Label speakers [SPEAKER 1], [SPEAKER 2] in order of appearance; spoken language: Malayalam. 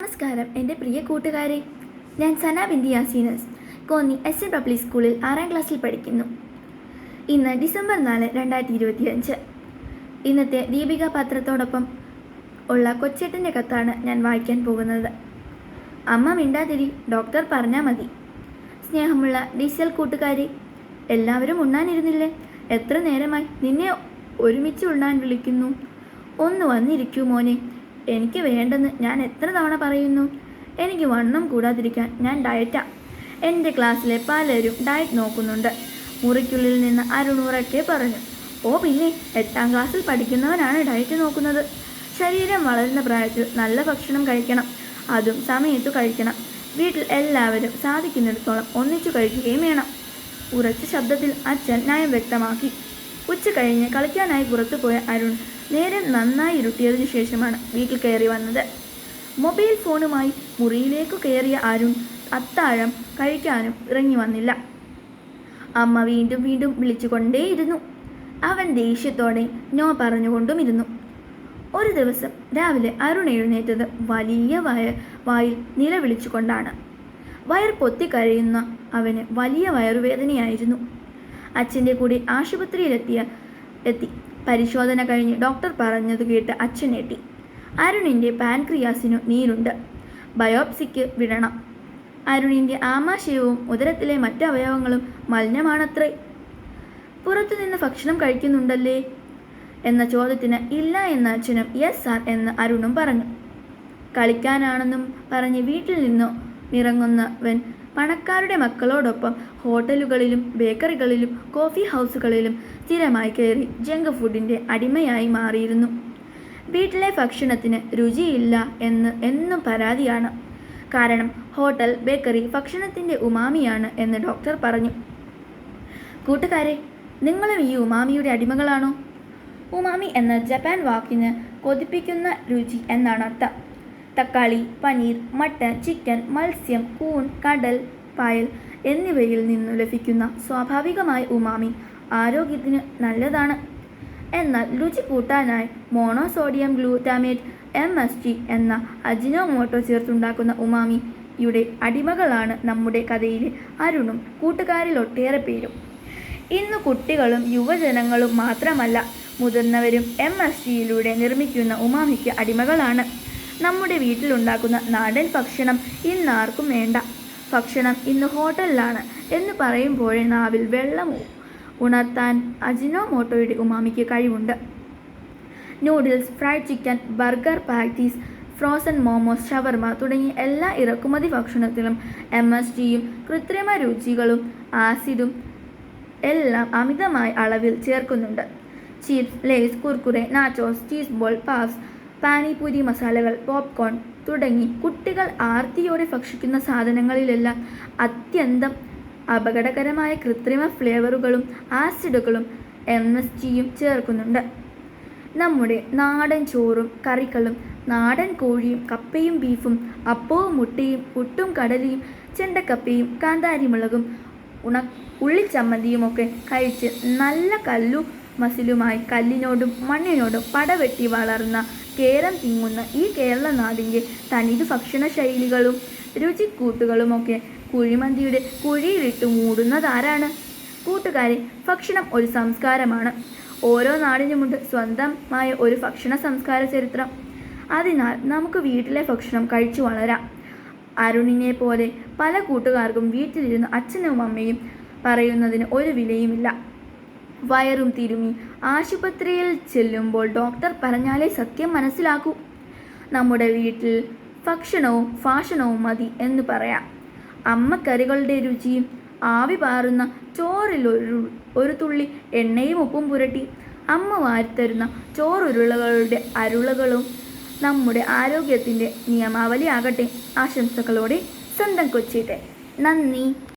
[SPEAKER 1] നമസ്കാരം എന്റെ പ്രിയ കൂട്ടുകാരെ. ഞാൻ Sana Bindi യാസീനസ് Konni S N public സ്കൂളിൽ ആറാം ക്ലാസ്സിൽ പഠിക്കുന്നു. ഇന്ന് ഡിസംബർ നാല് രണ്ടായിരത്തി ഇരുപത്തിയഞ്ച് ഇന്നത്തെ ദീപിക പാത്രത്തോടൊപ്പം ഉള്ള കൊച്ചേട്ടന്റെ കത്താണ് ഞാൻ വായിക്കാൻ പോകുന്നത്. അമ്മ മിണ്ടാതിരി ഡോക്ടർ പറഞ്ഞാൽ മതി. സ്നേഹമുള്ള ഡീസൽ കൂട്ടുകാരി എല്ലാവരും ഉണ്ണാനിരുന്നില്ലേ? എത്ര നേരമായി നിന്നെ ഒരുമിച്ച് ഉണ്ണാൻ വിളിക്കുന്നു? ഒന്ന് വന്നിരിക്കൂ മോനെ. എനിക്ക് വേണ്ടെന്ന് ഞാൻ എത്ര തവണ പറയുന്നു? എനിക്ക് വണ്ണം കൂടാതിരിക്കാൻ ഞാൻ ഡയറ്റാ എന്റെ ക്ലാസ്സിലെ പലരും ഡയറ്റ് നോക്കുന്നുണ്ട്. മുറിക്കുള്ളിൽ നിന്ന് അരുണൂറൊക്കെ പറഞ്ഞു. ഓ പിന്നെ എട്ടാം ക്ലാസ്സിൽ പഠിക്കുന്നവനാണ് ഡയറ്റ് നോക്കുന്നത്. ശരീരം വളരുന്ന പ്രായത്തിൽ നല്ല ഭക്ഷണം കഴിക്കണം. അതും സമയത്തു കഴിക്കണം. വീട്ടിൽ എല്ലാവരും സാധിക്കുന്നിടത്തോളം ഒന്നിച്ചു കഴിക്കുകയും വേണം. ഉറച്ച ശബ്ദത്തിൽ അച്ഛൻ ന്യായം വ്യക്തമാക്കി. ഉച്ച കഴിഞ്ഞ് കളിക്കാനായി പുറത്തു പോയ അരുൺ നേരം നന്നായി ഇരുട്ടിയതിനു ശേഷമാണ് വീട്ടിൽ കയറി വന്നത്. മൊബൈൽ ഫോണുമായി മുറിയിലേക്ക് കയറിയ അരുൺ അത്താഴം കഴിക്കാനും ഇറങ്ങി വന്നില്ല. അമ്മ വീണ്ടും വീണ്ടും വിളിച്ചുകൊണ്ടേയിരുന്നു. അവൻ ദേഷ്യത്തോടെ നോ പറഞ്ഞുകൊണ്ടും ഇരുന്നു ഒരു ദിവസം രാവിലെ അരുൺ എഴുന്നേറ്റത് വലിയ വയ വായിൽ നിലവിളിച്ചുകൊണ്ടാണ്. വയർ പൊത്തി കഴിയുന്ന അവന് വലിയ വയറുവേദനയായിരുന്നു. അച്ഛന്റെ കൂടെ ആശുപത്രിയിലെത്തിയ എത്തി. പരിശോധന കഴിഞ്ഞ് ഡോക്ടർ പറഞ്ഞത് കേട്ട് അച്ഛൻ എത്തി അരുണിന്റെ പാൻക്രിയാസിനു നീരുണ്ട്. ബയോപ്സിക്ക് വിടണം. അരുണിന്റെ ആമാശയവും ഉദരത്തിലെ മറ്റ് അവയവങ്ങളും മലിനമാണത്രേ. പുറത്തുനിന്ന് ഭക്ഷണം കഴിക്കുന്നുണ്ടല്ലേ? എന്ന ചോദ്യത്തിന് ഇല്ല എന്ന അച്ഛനും യെസ് സാർ എന്ന് അരുണും പറഞ്ഞു. കളിക്കാനാണെന്നും പറഞ്ഞ് വീട്ടിൽ നിന്നോ ഇറങ്ങുന്നവൻ പണക്കാരുടെ മക്കളോടൊപ്പം ഹോട്ടലുകളിലും ബേക്കറികളിലും കോഫി ഹൗസുകളിലും സ്ഥിരമായി കയറി ജങ്ക് ഫുഡിന്റെ അടിമയായി മാറിയിരുന്നു. വീട്ടിലെ ഭക്ഷണത്തിന് രുചിയില്ല എന്ന് എന്നും പരാതിയാണ്. കാരണം ഹോട്ടൽ ബേക്കറി ഭക്ഷണത്തിന്റെ ഉമാമിയാണ് എന്ന് ഡോക്ടർ പറഞ്ഞു. കൂട്ടുകാരെ നിങ്ങളും ഈ ഉമാമിയുടെ അടിമകളാണോ? ഉമാമി എന്ന ജപ്പാൻ വാക്കിന് കൊതിപ്പിക്കുന്ന രുചി എന്നാണ് അർത്ഥം. തക്കാളി പനീർ മട്ടൻ ചിക്കൻ മത്സ്യം കൂൺ കടൽ പായൽ എന്നിവയിൽ നിന്നു ലഭിക്കുന്ന സ്വാഭാവികമായ ഉമാമി ആരോഗ്യത്തിന് നല്ലതാണ്. എന്നാൽ രുചി കൂട്ടാനായി monosodium glutamate M S G എന്ന അജിനോമോട്ടോ ചേർത്തുണ്ടാക്കുന്ന ഉമാമിയുടെ അടിമകളാണ് നമ്മുടെ കഥയിലെ അരുണും കൂട്ടുകാരിൽ ഒട്ടേറെ പേരും. ഇന്ന് കുട്ടികളും യുവജനങ്ങളും മാത്രമല്ല മുതിർന്നവരും എം എസ് ജിയിലൂടെ നിർമ്മിക്കുന്ന ഉമാമിക്ക് അടിമകളാണ്. നമ്മുടെ വീട്ടിലുണ്ടാക്കുന്ന നാടൻ ഭക്ഷണം ഇന്നാർക്കും വേണ്ട. ഭക്ഷണം ഇന്ന് ഹോട്ടലിലാണ് എന്ന് പറയുമ്പോഴേ നാവിൽ വെള്ളം ഉണർത്താൻ അജിനോമോട്ടോയുടെ ഉമാമിക്ക് കഴിവുണ്ട്. Noodles fried chicken burger patties frozen momos shawarma തുടങ്ങിയ എല്ലാ ഇറക്കുമതി ഭക്ഷണത്തിലും എം എസ് ജിയും കൃത്രിമ രുചികളും ആസിഡും എല്ലാം അമിതമായ അളവിൽ ചേർക്കുന്നുണ്ട്. Chips Lays Kurkure nachos cheese ball puffs panipuri മസാലകൾ പോപ്കോൺ തുടങ്ങി കുട്ടികൾ ആർത്തിയോടെ ഭക്ഷിക്കുന്ന സാധനങ്ങളിലെല്ലാം അത്യന്തം അപകടകരമായ കൃത്രിമ ഫ്ലേവറുകളും ആസിഡുകളും എം എസ് ജിയും ചേർക്കുന്നുണ്ട്. നമ്മുടെ നാടൻ ചോറും കറികളും നാടൻ കോഴിയും കപ്പയും ബീഫും അപ്പവും മുട്ടയും പുട്ടും കടലയും ചെണ്ടക്കപ്പയും കാന്താരിമുളകും ഉണ ഉള്ളിച്ചമ്മന്തിയുമൊക്കെ കഴിച്ച് നല്ല കല്ലു മസിലുമായി കല്ലിനോടും മണ്ണിനോടും പടവെട്ടി വളർന്ന കേരം തിങ്ങുന്ന ഈ കേരള നാടിന്റെ തനിത് ഭക്ഷണ ശൈലികളും രുചിക്കൂട്ടുകളുമൊക്കെ കുഴിമന്തിയുടെ കുഴിയിലിട്ട് മൂടുന്നതാരാണ്? കൂട്ടുകാരെ ഭക്ഷണം ഒരു സംസ്കാരമാണ്. ഓരോ നാടിനുമുണ്ട് സ്വന്തമായ ഒരു ഭക്ഷണ സംസ്കാര ചരിത്രം. അതിനാൽ നമുക്ക് വീട്ടിലെ ഭക്ഷണം കഴിച്ചു വളരാം. അരുണിനെ പോലെ പല കൂട്ടുകാർക്കും വീട്ടിലിരുന്ന് അച്ഛനും അമ്മയും പറയുന്നതിന് ഒരു വിലയുമില്ല. വയറും തിരുമി ആശുപത്രിയിൽ ചെല്ലുമ്പോൾ ഡോക്ടർ പറഞ്ഞാലേ സത്യം മനസ്സിലാക്കൂ. നമ്മുടെ വീട്ടിൽ ഭക്ഷണവും ഫാഷണവും മതി എന്ന് പറയാം. അമ്മക്കറികളുടെ രുചിയും ആവി പാറുന്ന ചോറിൽ ഒരു ഒരു തുള്ളി എണ്ണയും ഉപ്പും പുരട്ടി അമ്മ വാരിത്തരുന്ന ചോറുരുളകളുടെ അരുളകളും നമ്മുടെ ആരോഗ്യത്തിന്റെ നിയമാവലിയാകട്ടെ. ആശംസകളോടെ സ്വന്തം കൊച്ചിട്ടെ നന്ദി.